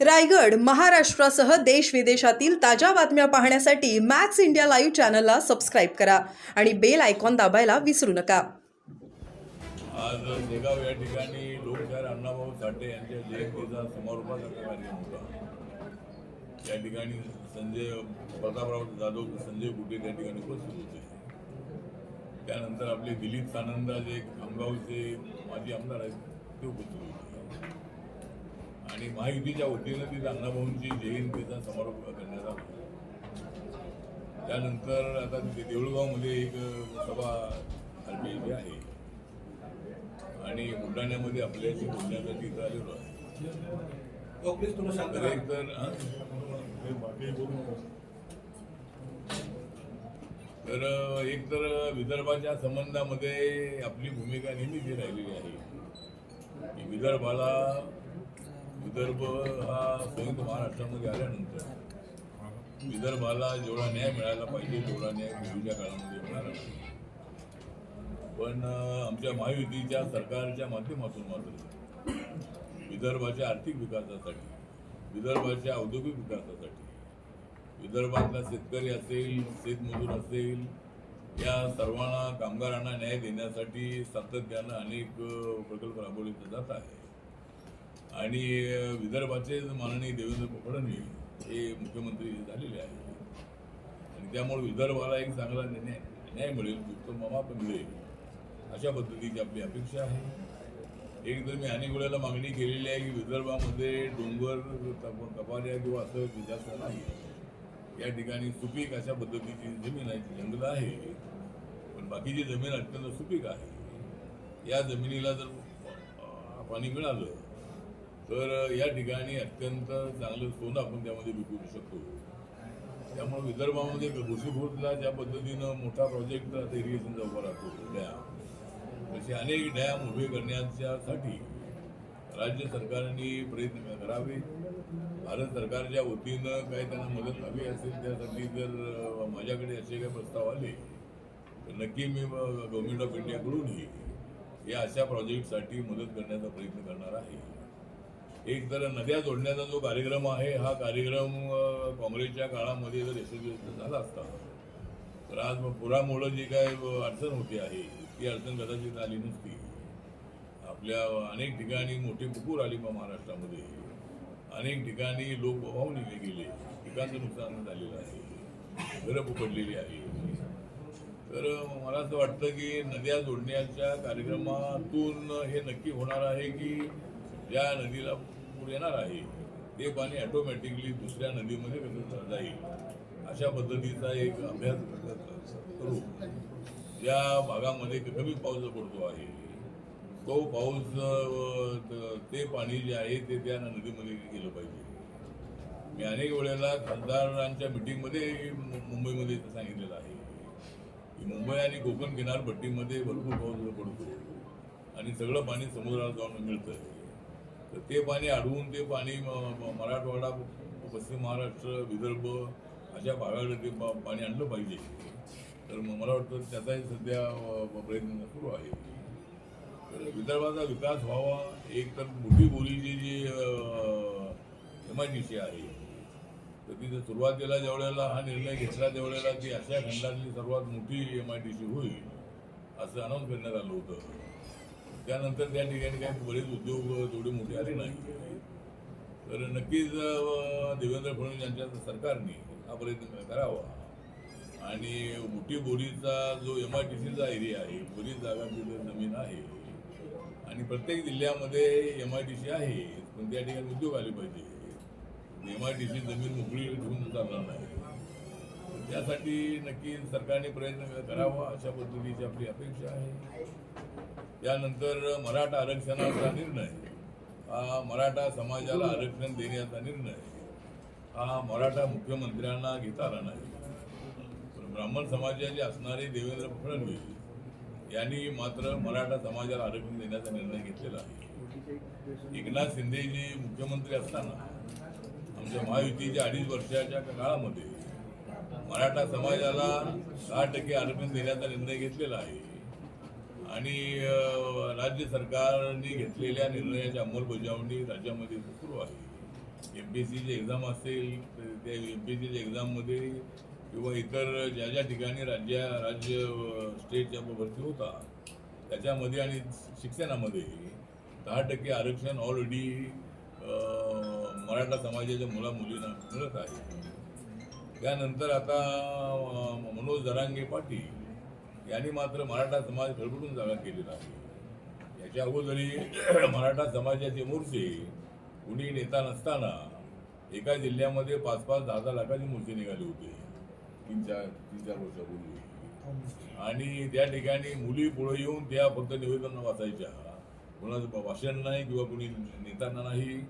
रायगड महाराष्ट्रासह देश विदेशातील ताज्या बातम्या पाहण्यासाठी मॅक्स इंडिया लाईव्ह चॅनलला सबस्क्राईब करा आणि बेल आयकॉन दाबायला विसरू नका. आज शेगाव या ठिकाणी लोकशाहीर अण्णाभाऊ साठे यांच्या जयंतीचा समारोपाचा कार्यक्रम होता या ठिकाणी संजय प्रतापराव जाधव संजय कुटे त्या ठिकाणी उपस्थित होते. त्यानंतर आपले दिलीप सानंद एक खामगावचे माजी आमदार आहेत ते उपस्थित होते. आणि महायुतीच्या वतीनं तिथे अण्णाभाऊंची जयंतीचा समारोप करण्यात आला. त्यानंतर आता तिथे देऊळगावमध्ये एक सभा आरपीआयची आहे. आणि बुलढाण्यामध्ये आपल्याशी बोलण्यासाठी इथं आलेलो आहे. शांत तर राहा. एक तर एक तर विदर्भाच्या संबंधामध्ये आपली भूमिका नेहमीच ही राहिलेली आहे. की विदर्भाला विदर्भ हा संयुक्त महाराष्ट्रामध्ये आल्यानंतर विदर्भाला जेवढा न्याय मिळायला पाहिजे तेवढा न्याय पूर्वीच्या काळामध्ये मिळाला नाही पण आमच्या महायुतीच्या सरकारच्या माध्यमातून मात्र विदर्भाच्या आर्थिक विकासासाठी विदर्भाच्या औद्योगिक विकासासाठी विदर्भातला शेतकरी असेल शेतमजूर असेल या सर्वांना कामगारांना न्याय देण्यासाठी सातत्यानं अनेक प्रकल्प राबवले जात आहे आणि विदर्भाचे माननीय देवेंद्र फडणवीस हे मुख्यमंत्री झालेले आहेत. आणि त्यामुळे विदर्भाला एक चांगला न्याय न्याय मिळेल उत्तम पण मिळेल अशा पद्धतीची आपली अपेक्षा आहे. एक तर मी अनेक वेळेला मागणी केलेली आहे की विदर्भामध्ये डोंगर कपाऱ्या किंवा असं जास्त नाही या ठिकाणी सुपीक अशा पद्धतीची जमीन आहे जंगल आहे. पण बाकीची जमीन अत्यंत सुपीक आहे या जमिनीला जर पाणी मिळालं तर या ठिकाणी अत्यंत चांगलं सोनं आपण त्यामध्ये विकू शकतो. त्यामुळे विदर्भामध्ये घोषीभूतला ज्या पद्धतीनं मोठा प्रोजेक्ट आता इरिगेशनचा उभा राहतो डॅम. तसे अनेक डॅम उभे करण्याच्यासाठी राज्य सरकारने प्रयत्न करावे. भारत सरकारच्या वतीनं काही त्यांना मदत हवी असेल त्यासाठी जर माझ्याकडे असे काही प्रस्ताव आले तर नक्की मी गव्हर्नमेंट ऑफ इंडियाकडूनही या अशा प्रोजेक्टसाठी मदत करण्याचा प्रयत्न करणार आहे. एक तर नद्या जोडण्याचा जो कार्यक्रम आहे हा कार्यक्रम काँग्रेसच्या काळामध्ये जर यशस्वी झाला असता तर आज पुरामुळं जी काय अडचण होती आहे ती अडचण कदाचित आली नसती. आपल्या अनेक ठिकाणी मोठी पुकूर आली मग महाराष्ट्रामध्ये. अनेक ठिकाणी लोक वाहून गेले. पिकांचं नुकसान झालेलं आहे. घरं पडलेली आहे. तर मला असं वाटतं की नद्या जोडण्याच्या कार्यक्रमातून हे नक्की होणार आहे की ज्या नदीला पूर येणार आहे ते पाणी ऑटोमॅटिकली दुसऱ्या नदीमध्ये कसं जाईल. अशा पद्धतीचा एक अभ्यास करू. ज्या भागामध्ये कमी पाऊस पडतो आहे तो पाऊस ते पाणी जे आहे ते त्या नदीमध्ये गेलं पाहिजे. मी अनेक वेळेला खासदारांच्या मिटिंगमध्ये मुंबईमध्ये सांगितलेलं आहे. की मुंबई आणि कोकण किनारपट्टीमध्ये भरपूर पाऊस पडतो. आणि सगळं पाणी समुद्राला जाऊन मिळतं तर ते पाणी अडवून ते पाणी म- मराठवाडा पश्चिम महाराष्ट्र विदर्भ अशा भागाकडे ते पाणी आणलं पाहिजे. तर मग मला वाटतं त्याचाही सध्या प्रयत्न सुरू आहे. तर विदर्भाचा विकास व्हावा एक तर मोठी बोलीची जी एम आय डी सी आहे. तर तिथे सुरुवातीला ज्यावेळेला हा निर्णय घेतला त्यावेळेला ती आशिया खंडातली सर्वात मोठी एम आय डी सी होईल असं अनाऊन्स करण्यात आलं होतं. त्यानंतर त्या ठिकाणी काही बरेच उद्योग तेवढे मोठे आले नाही. तर नक्कीच देवेंद्र फडणवीस यांच्या सरकारने हा प्रयत्न करावा. आणि मोठी बोरीचा जो एम आय टी सीचा एरिया आहे बरीच जागांची जमीन आहे. आणि प्रत्येक जिल्ह्यामध्ये एम आय टी सी आहे पण त्या ठिकाणी उद्योग आले पाहिजे. एम आय टी सी जमीन मोकळी ठेवून चालणार नाही. त्यासाठी नक्की सरकारने प्रयत्न करावा अशा पद्धतीची आपली अपेक्षा आहे. त्यानंतर मराठा आरक्षणाचा निर्णय हा मराठा समाजाला आरक्षण देण्याचा निर्णय हा मराठा मुख्यमंत्र्यांना घेता आला नाही ब्राह्मण समाजाचे असणारे देवेंद्र फडणवीस यांनी मात्र मराठा समाजाला आरक्षण देण्याचा निर्णय घेतलेला आहे. एकनाथ शिंदेजी मुख्यमंत्री असताना आमच्या महायुतीच्या अडीच वर्षाच्या काळामध्ये मराठा समाजाला दहा टक्के आरक्षण देण्याचा निर्णय घेतलेला आहे. आणि राज्य सरकारने घेतलेल्या निर्णयाची अंमलबजावणी राज्यामध्ये सुरू आहे. एम पी एस सीची एक्झाम असेल त्या एम पी एस सीच्या एक्झाममध्ये किंवा इतर ज्या ज्या ठिकाणी राज्य राज्य स्टेटच्या भरती होता त्याच्यामध्ये आणि शिक्षणामध्ये दहा टक्के आरक्षण ऑलरेडी मराठा समाजाच्या मुला मुलींना मिळत आहे. त्यानंतर आता मनोज दरांगे पाटील यांनी मात्र मराठा समाज खळबळून जागा केलेला आहे याच्या अगोदरी मराठा समाजाचे मोर्चे कुणी नेता नसताना एका जिल्ह्यामध्ये पाच पाच दहा दहा लाखाची मोर्चे निघाले होते. तीन चार तीन चार वर्षापूर्वी. आणि त्या ठिकाणी मुली पुढे येऊन त्या फक्त निवेदन वाचायच्या. कोणाचं भाषण नाही किंवा कुणी नेताना नाही.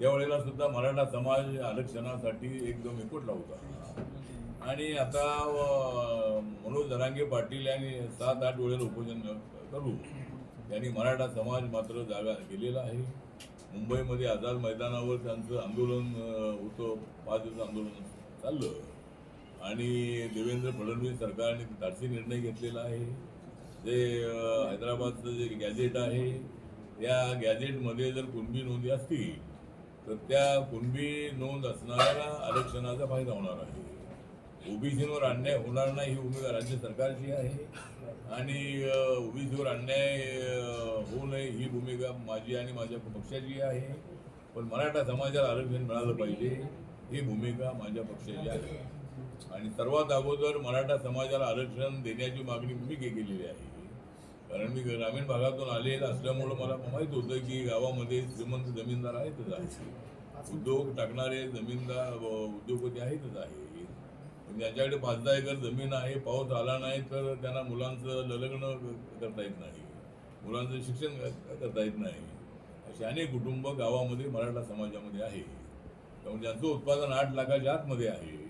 त्यावेळेला सुद्धा मराठा समाज आरक्षणासाठी एकदम एकवटला होता. आणि आता मनोज धरांगे पाटील यांनी सात आठ वेळेला उपोषण करू. त्यांनी मराठा समाज मात्र जागा गेलेला आहे. मुंबईमध्ये आझाद मैदानावर त्यांचं आंदोलन होतं. पाच दिवस आंदोलन चाललं. आणि देवेंद्र फडणवीस सरकारने धाडसी निर्णय घेतलेला आहे. जे हैदराबादचं जे गॅझेट आहे त्या गॅजेटमध्ये जर कुणबी नोंदी असतील तर त्या कुणबी नोंद असणाऱ्याला आरक्षणाचा फायदा होणार आहे. ओबीसीवर अन्याय होणार नाही ही भूमिका राज्य सरकारची आहे. आणि ओबीसीवर अन्याय होऊ नये ही भूमिका माझी आणि माझ्या पक्षाची आहे. पण मराठा समाजाला आरक्षण मिळालं पाहिजे ही भूमिका माझ्या पक्षाची आहे. आणि सर्वात अगोदर मराठा समाजाला आरक्षण देण्याची मागणी मी केलेली आहे. कारण मी ग्रामीण भागातून आलेलं असल्यामुळं मला माहीत होतं की गावामध्ये श्रीमंत जमीनदार आहेतच आहे. उद्योग टाकणारे जमीनदार व उद्योगपती आहेतच आहे. ज्यांच्याकडे पाच दहा एकर जमीन आहे पाऊस आला नाही तर त्यांना मुलांचं लग्न करता येत नाही. मुलांचं शिक्षण करता येत नाही. असे अनेक कुटुंब गावामध्ये मराठा समाजामध्ये आहे. त्यामुळे ज्यांचं उत्पादन आठ लाखाच्या आतमध्ये आहे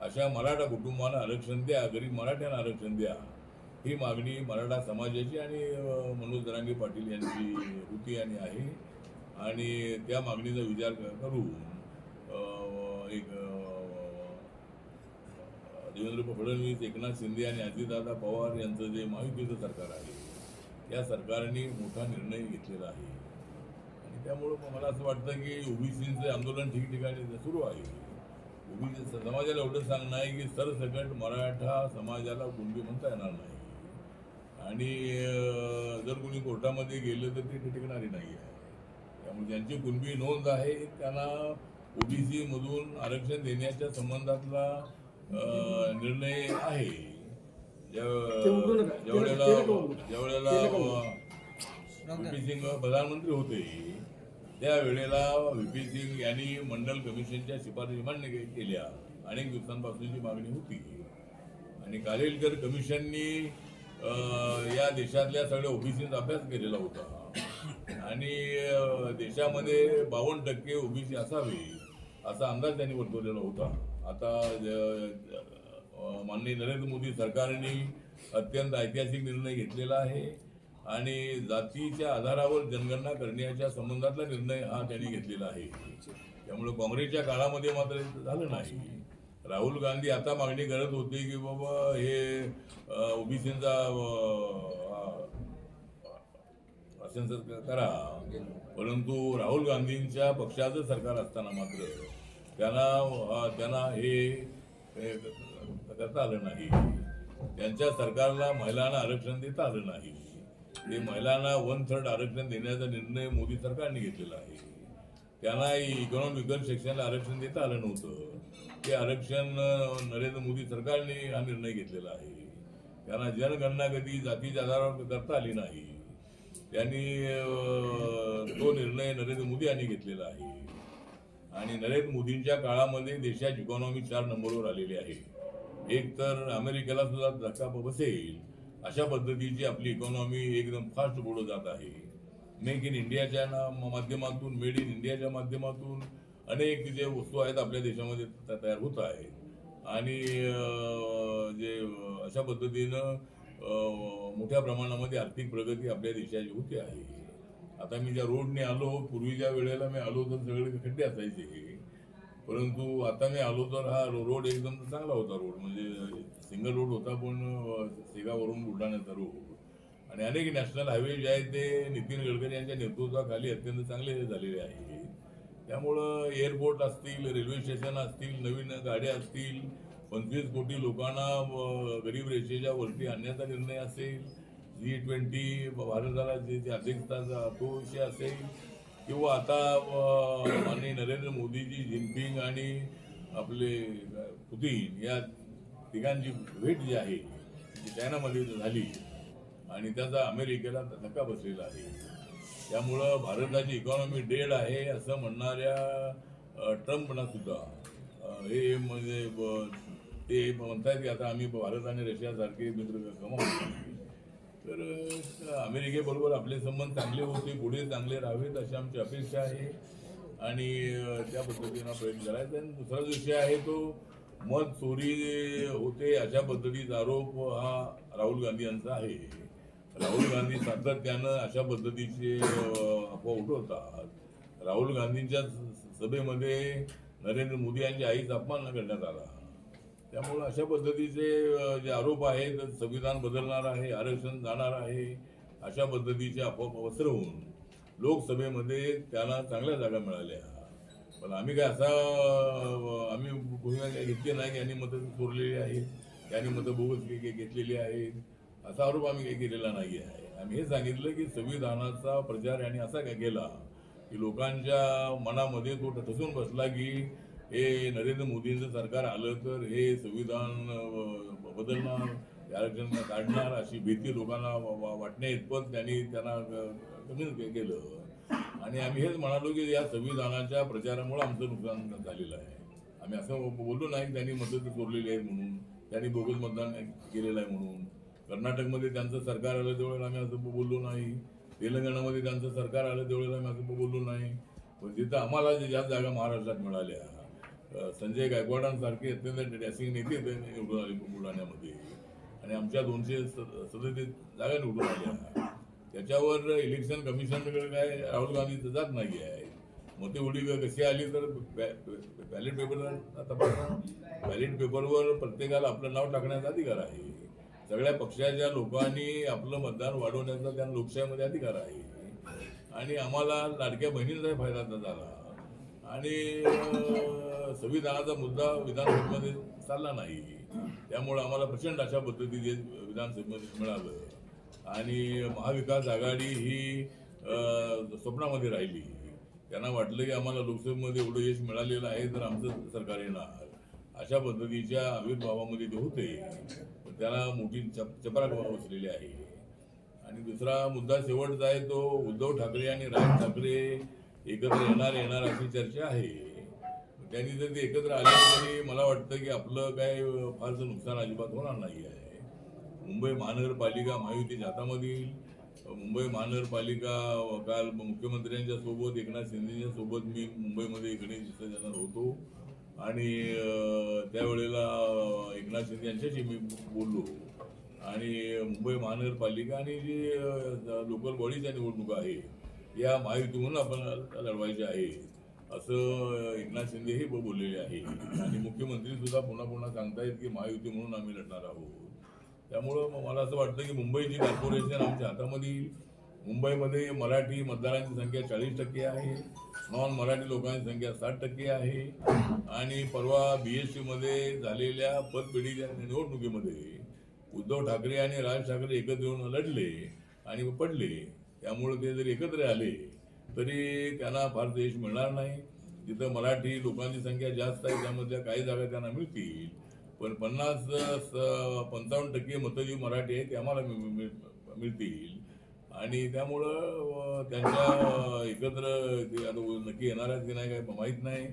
अशा मराठा कुटुंबांना आरक्षण द्या गरीब मराठ्यांना आरक्षण द्या. ही मागणी मराठा समाजाची आणि मनोज दरांगे पाटील यांची होती आणि आहे. आणि त्या मागणीचा विचार करून एक देवेंद्र फडणवीस एकनाथ शिंदे आणि अजितदादा पवार यांचं जे महायुतीचं सरकार आहे त्या सरकारने मोठा निर्णय घेतलेला आहे. आणि त्यामुळं मला असं वाटतं की ओबीसीचं आंदोलन ठिकठिकाणी सुरू आहे ओबीसी समाजाला एवढं सांगणं आहे की सरसकट मराठा समाजाला कुणबी म्हणता येणार नाही. आणि जर कोणी कोर्टामध्ये गेलं तर ते टिकणारे नाही आहे. त्यामुळे ज्यांची कुणबी नोंद आहे त्यांना ओबीसीमधून आरक्षण देण्याच्या संबंधातला निर्णय आहे ज्या- ज्यावेळेला ज्यावेळेला व्ही सिंग प्रधानमंत्री होते त्यावेळेला व्ही सिंग यांनी मंडल कमिशनच्या शिफारशी मान्य के- केल्या अनेक दिवसांपासूनची मागणी होती आणि कालेलकर कमिशननी या देशातल्या सगळ्या ओबीसीचा अभ्यास केलेला होता आणि देशामध्ये बावन्न टक्के ओबीसी असावे असा अंदाज त्यांनी वर्तवलेला होता आता माननीय नरेंद्र मोदी सरकारने अत्यंत ऐतिहासिक निर्णय घेतलेला आहे आणि जातीच्या आधारावर जनगणना करण्याच्या संबंधातला निर्णय हा त्यांनी घेतलेला आहे. त्यामुळे काँग्रेसच्या काळामध्ये मात्र झालं नाही. राहुल गांधी आता मागणी करत होते की बाबा हे ओबीसीचा करा. परंतु राहुल गांधींच्या पक्षाचं सरकार असताना मात्र त्यांना त्यांना हे करता आलं नाही. त्यांच्या सरकारला महिलांना आरक्षण देता आलं नाही. ते महिलांना वन थर्ड आरक्षण देण्याचा निर्णय मोदी सरकारने घेतलेला आहे. त्यांना इकॉनॉमिकल सेक्शनला आरक्षण देता आलं नव्हतं. ते आरक्षण नरेंद्र मोदी सरकारने हा निर्णय घेतलेला आहे. त्यांना जनगणना कधी जातीच्या आधारावर करता आली नाही. त्यांनी तो निर्णय नरेंद्र मोदी यांनी घेतलेला आहे. आणि नरेंद्र मोदींच्या काळामध्ये देशाची इकॉनॉमी चार नंबरवर आलेली आहे. एक तर अमेरिकेला सुद्धा धक्का बसेल अशा पद्धतीची आपली इकॉनॉमी एकदम फास्ट पुढे जात आहे. मेक इन इंडियाच्या ना- माध्यमातून मेड इन इंडियाच्या माध्यमातून अनेक जे वस्तू आहेत आपल्या देशामध्ये त्या तयार होत आहेत. आणि जे अशा पद्धतीनं मोठ्या प्रमाणामध्ये आर्थिक प्रगती आपल्या देशाची होते आहे. आता मी ज्या रोडने आलो पूर्वीच्या वेळेला मी आलो तर सगळे खड्डे असायचे परंतु आता मी आलो तर हा रोड एकदम चांगला होता रोड. म्हणजे सिंगल रोड होता पण अं, शेगावरून बुलढाण्याचा रोड. आणि अनेक नॅशनल हायवे जे आहेत ते नितीन गडकरी यांच्या नेतृत्वाखाली अत्यंत चांगले झालेले आहे. त्यामुळं एअरपोर्ट असतील रेल्वे स्टेशन असतील नवीन गाड्या असतील पंचवीस कोटी लोकांना गरीब रेषेच्या वरती आणण्याचा निर्णय असेल जी ट्वेंटी भारताला जे जे अध्यक्षता तो विषय असेल किंवा आता माननीय नरेंद्र मोदीजी जिनपिंग आणि आपले पुतीन या तिघांची भेट जी आहे ती चायनामध्ये झाली. आणि त्याचा अमेरिकेला धक्का बसलेला आहे. त्यामुळं भारताची इकॉनॉमी डेड आहे असं म्हणणाऱ्या ट्रम्पना सुद्धा. हे म्हणजे ब- ते म्हणतायत की आता आम्ही भारत आणि रशियासारखे मित्र कमावतो तर अमेरिकेबरोबर आपले संबंध चांगले होते पुढे चांगले राहावेत अशी आमची अपेक्षा आहे. आणि त्या पद्धतीनं प्रयत्न करायचा. आणि दुसरा विषय आहे तो मत चोरी होते अशा पद्धतीचा आरोप हा राहुल गांधी यांचा आहे. राहुल गांधी सातत्यानं अशा पद्धतीचे अफवा उठवतात. राहुल गांधींच्या सभेमध्ये नरेंद्र मोदी यांच्या आईचा अपमान करण्यात आला. त्यामुळं अशा पद्धतीचे जे आरोप आहेत संविधान बदलणार आहे आरक्षण जाणार आहे अशा पद्धतीचे अफवा पसरवून लोकसभेमध्ये त्यांना चांगल्या जागा मिळाल्या. पण आम्ही काय असा आम्ही भूमिका काय घेतली नाही की यांनी मतं चोरलेली आहेत यांनी मतं बोगस घेतलेली आहेत. असा आरोप आम्ही काही केलेला नाही आहे. आम्ही हे सांगितलं की संविधानाचा प्रचार यांनी असा काय केला की लोकांच्या मनामध्ये तो ठसून बसला की हे नरेंद्र मोदींचं सरकार आलं तर हे संविधान बदलणार आरक्षण काढणार अशी भीती लोकांना वा- वाटण्या इतपत त्यांनी त्यांना कमी केलं. आणि आम्ही हेच म्हणालो की या संविधानाच्या प्रचारामुळे आमचं नुकसान झालेलं आहे. आम्ही असं बोललो नाही की त्यांनी मदत चोरलेली आहे म्हणून. त्यांनी बोगस मतदान केलेलं आहे म्हणून. कर्नाटकमध्ये त्यांचं सरकार आलं त्यावेळेला आम्ही असं बोललो नाही. तेलंगणामध्ये त्यांचं सरकार आलं त्यावेळेला आम्ही असं बोललो नाही. पण तिथं आम्हाला ज्या जागा महाराष्ट्रात मिळाल्या संजय गायकवाडांसारखे अत्यंत डॅसिंग नेते ते निवडून आले बुलढाण्यामध्ये. आणि आमच्या दोनशे सदतीस जागा निवडून आल्या. त्याच्यावर इलेक्शन कमिशनकडे काय राहुल गांधी जात नाही आहे मग ते उडी कशी आली तर बॅलेट पेपर तपासा बॅलेट पेपरवर प्रत्येकाला आपलं नाव टाकण्याचा अधिकार आहे. सगळ्या पक्षाच्या लोकांनी आपलं मतदान वाढवण्याचा त्यांना लोकशाहीमध्ये अधिकार आहे. आणि आम्हाला लाडक्या बहिणींचाही फायदा झाला. आणि संविधानाचा मुद्दा विधानसभेमध्ये चालला नाही. त्यामुळे आम्हाला प्रचंड अशा पद्धतीने विधानसभेमध्ये मिळालं. आणि महाविकास आघाडी ही स्वप्नामध्ये राहिली. त्यांना वाटलं की आम्हाला लोकसभेमध्ये एवढं यश मिळालेलं आहे तर आमचं सरकार येणार. अशा पद्धतीच्या आविर्भावामध्ये ते होते. त्याला मोठी चप चपराक बसलेली आहे. आणि दुसरा मुद्दा शेवटचा आहे तो उद्धव ठाकरे आणि राज ठाकरे एकत्र येणार येणार अशी चर्चा आहे. त्यांनी जर ते एकत्र आले तरी मला वाटतं की आपलं काय फारसं नुकसान अजिबात होणार नाही आहे. मुंबई महानगरपालिका महायुतीच्या हातामध्ये येईल. मुंबई महानगरपालिका काल मुख्यमंत्र्यांच्या सोबत एकनाथ शिंदेच्या सोबत मी मुंबईमध्ये गणेश विसर्जनात होतो. आणि त्यावेळेला एकनाथ शिंदे यांच्याशी मी बोललो. आणि मुंबई महानगरपालिका आणि जी लोकल बॉडीच्या निवडणुका आहे या महायुतीमधून आपण लढवायच्या आहे. असं एकनाथ शिंदे हे बोललेले आहे. आणि मुख्यमंत्री सुद्धा पुन्हा पुन्हा सांगतायत की महायुती म्हणून आम्ही लढणार आहोत. त्यामुळं मला असं वाटतं की मुंबईची कॉर्पोरेशन आमच्या हातामध्ये येईल. मुंबईमध्ये मराठी मतदारांची संख्या चाळीस टक्के आहे. नॉन मराठी लोकांची संख्या साठ टक्के आहे. आणि परवा बी एसमध्ये झालेल्या पदपिढीच्या निवडणुकीमध्ये उद्धव ठाकरे आणि राज ठाकरे एकत्र येऊन लढले आणि पडले. त्यामुळे ते जर एकत्र आले तरी त्यांना फार देश मिळणार नाही. जिथं मराठी लोकांची संख्या जास्त आहे त्यामधल्या काही जागा त्यांना मिळतील. पण पन्नास स- पंचावन्न टक्के मतं जी मराठी आहेत ते आम्हाला मिळतील. आणि त्यामुळं त्यांच्या एकत्र ते आता नक्की येणार आहेत की नाही काय माहीत नाही.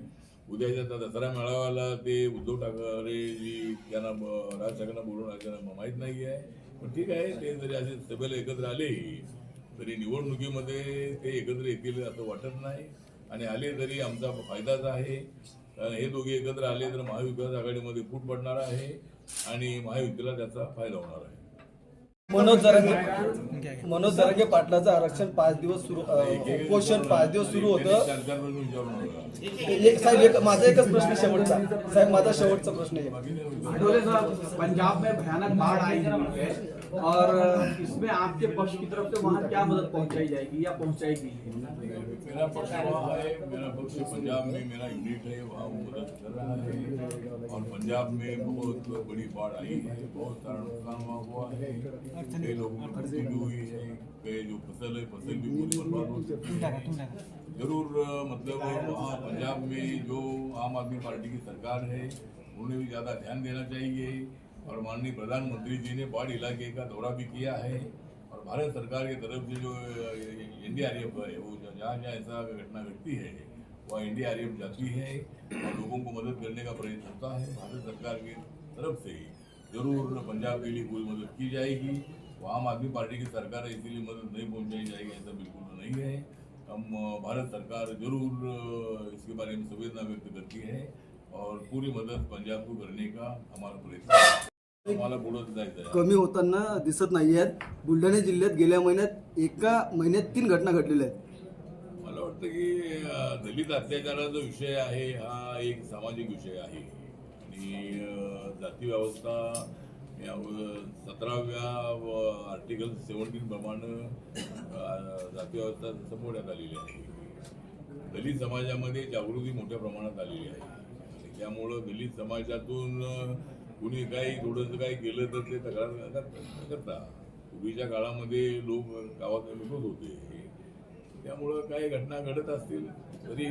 उद्याच्या त्या दसरा मेळाव्याला ते उद्धव ठाकरे जी त्यांना राज ठाकरेंना बोलून त्यांना माहीत नाही आहे पण ठीक आहे ते जरी असे सभेला एकत्र आले तरी निवडणुकीमध्ये ते एकत्र येतील असं वाटत नाही. आणि आले तरी आमचा फायदाच आहे. कारण हे दोघे एकत्र आले तर महाविकास आघाडीमध्ये फूट पडणार आहे आणि महायुतीला त्याचा फायदा होणार आहे. मनोज जरांगे मनोज जरांगे पाटलाचं आरक्षण पाच दिवस सुरू उपोषण पाच दिवस सुरू होतं. एक- साहेब एक माझा एकच प्रश्न शेवटचा. साहेब माझा शेवटचा प्रश्न आहे. पंजाब में भयानक बाढ़ आई है और इसमें आपके पक्ष की तरफ़ से वहाँ क्या मदद पहुँचाई जाएगी या पहुँचाएगी? मेरा पक्ष वहाँ है, मेरा पक्ष पंजाब में मेरा यूनिट है, वहाँ मदद कर रहा है। और पंजाब में बहुत बड़ी बाढ़ आई है, बहुत सारा नुकसान वहाँ हुआ है। कई लोगों की भी हुई है, कई जो फ़सल है, फ़सल भी पूरी बर्बाद हो चुकी है। ज़रूर मतलब वहाँ पंजाब में जो आम आदमी पार्टी की सरकार है, उन्हें भी ज़्यादा ध्यान देना चाहिए। और माननीय प्रधानमंत्री जी ने बाढ़ इलाके का दौरा भी किया है और भारत सरकार की तरफ़ से जो एन डी एनडीआरएफ है, वो जहाँ जहाँ ऐसा घटना घटती है, वहाँ एनडीआरएफ जाती है और लोगों को मदद करने का प्रयत्न होता है। भारत सरकार की तरफ़ से ज़रूर पंजाब के लिए कोई मदद की जाएगी। वो आम आदमी पार्टी की सरकार है, इसीलिए मदद नहीं पहुँचाई जाएगी, ऐसा बिल्कुल नहीं है। हम भारत सरकार ज़रूर इसके बारे में संवेदना व्यक्त करती है और पूरी मदद पंजाब को करने का हमारा प्रयत्न कमी होताना दिसत नाही आहेत बुलढाणा जिल्ह्यात गेल्या महिन्यात एका महिन्यात तीन घटना घडलेल्या आहेत. मला वाटतं की दलित अत्याचाराचा विषय आहे हा एक सामाजिक विषय आहे. आणि जाती व्यवस्था सतराव्या आर्टिकल सेवन्टीन प्रमाणे जाती व्यवस्था संपवण्यात आलेली आहे. दलित समाजामध्ये जागृती मोठ्या प्रमाणात आलेली आहे. त्यामुळं दलित समाजातून कुणी काही थोडंसं काही केलं तर ते तक्रार करतात पूर्वीच्या काळामध्ये लोक गावात लुटत होते. त्यामुळं काही घटना घडत असतील तरी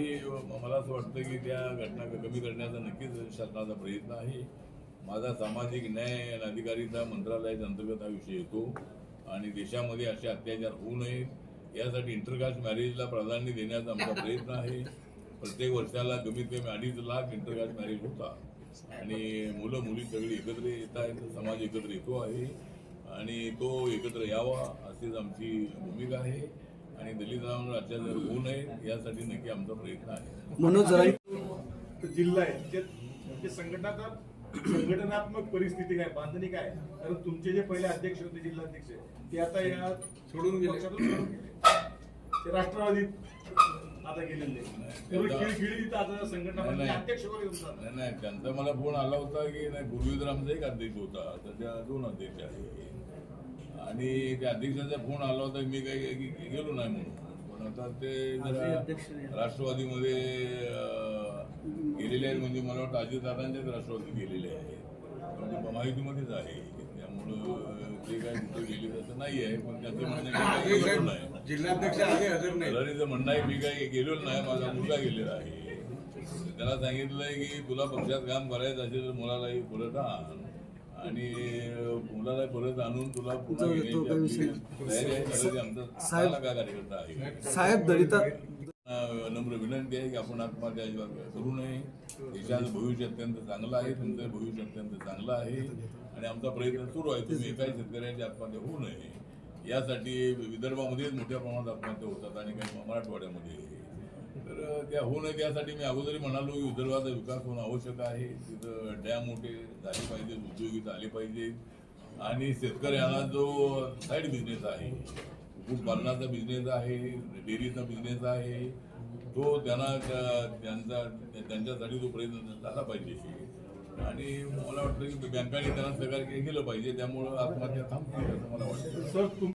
मला असं वाटतं की त्या घटना कमी करण्याचा नक्कीच शासनाचा प्रयत्न आहे. माझा सामाजिक न्याय आणि अधिकारीचा मंत्रालयाच्या अंतर्गत हा विषय येतो. आणि देशामध्ये असे अत्याचार होऊ नयेत. यासाठी इंटरकास्ट मॅरेजला प्राधान्य देण्याचा आमचा प्रयत्न आहे. प्रत्येक वर्षाला कमीत कमी अडीच लाख इंटरकास्ट मॅरेज होतात. आणि मुलं मुली सगळी एकत्र येत आहेत समाज एकत्र येतो आहे आणि तो एकत्र यावा अशीच आमची भूमिका आहे. आणि दलितांवर अत्याचार होऊ नये यासाठी नक्की आमचा प्रयत्न आहे. मनोज जरांगे जिल्हा आहे. म्हणजे संघटनात्मक संघटनात्मक परिस्थिती काय बांधणी काय कारण तुमचे जे पहिले अध्यक्ष होते जिल्हाध्यक्ष ते आता या सोडून गेले. सोडून गेले. ते राष्ट्रवादीत आता गेलेले पूर्वी खिळखिळीत आता संघटना नाही, म्हणजे नाही. अध्यक्ष नाही नाही त्यांचा मला फोन आला होता की नाही पूर्वी तर आमचा एक अध्यक्ष होता सध्या दोन अध्यक्ष आहे आणि त्या अध्यक्षाचा फोन आला होता मी काही गेलो नाही म्हणून. पण आता ते राष्ट्रवादीमध्ये गेलेले आहेत म्हणजे मला वाटतं अजितदादांच्याच राष्ट्रवादी गेलेले आहेत. म्हणजे माहितीमध्येच आहे. त्यामुळं ते काय गेले नाही. आहे पण त्याचं म्हणणं आहे मी गेलो नाही जिल्हाध्यक्ष आहे हजर नाही. तलाठीचं म्हणणं आहे मी काही गेलेलो नाही माझा मुलगा गेलेला आहे. त्याला सांगितलंय की तुला पक्षात काम करायचं असेल तर मुलालाही परत आण. आणि मुलाला परत आणून तुला पुन्हा घेण्याची विषय. आपली आमचा साहेब- चांगला का कार्यकर्ता आहे साहेब दलित नम्र विनंती आहे की आपण आत्महत्या अजिबात करू नये. देशाचं भविष्य अत्यंत चांगलं आहे. तुमचं भविष्य अत्यंत चांगलं आहे. आणि आमचा प्रयत्न सुरू आहे. तुम्ही एकाही शेतकऱ्यांची आत्महत्या होऊ नये. यासाठी विदर्भामध्येच मोठ्या प्रमाणात आत्महत्या होतात आणि काही मराठवाड्यामध्ये. तर त्या होऊ नये त्यासाठी मी अगोदरही म्हणालो की विदर्भाचा विकास होणं आवश्यक आहे. तिथं डॅम मोठे झाले पाहिजेत उद्योगिता आले पाहिजेत. आणि शेतकऱ्यांना जो साईड बिझनेस आहे कुक्कुटपालनाचा बिझनेस आहे डेअरीचा बिझनेस आहे तो त्यांना त्या- त्यांचा त्यांच्यासाठी तो प्रयत्न झाला पाहिजे. आणि मला वाटतं की बँकांनी त्यांना सहकार्य केलं पाहिजे त्यामुळं आत्महत्या थांबतील असं मला वाटतं. सर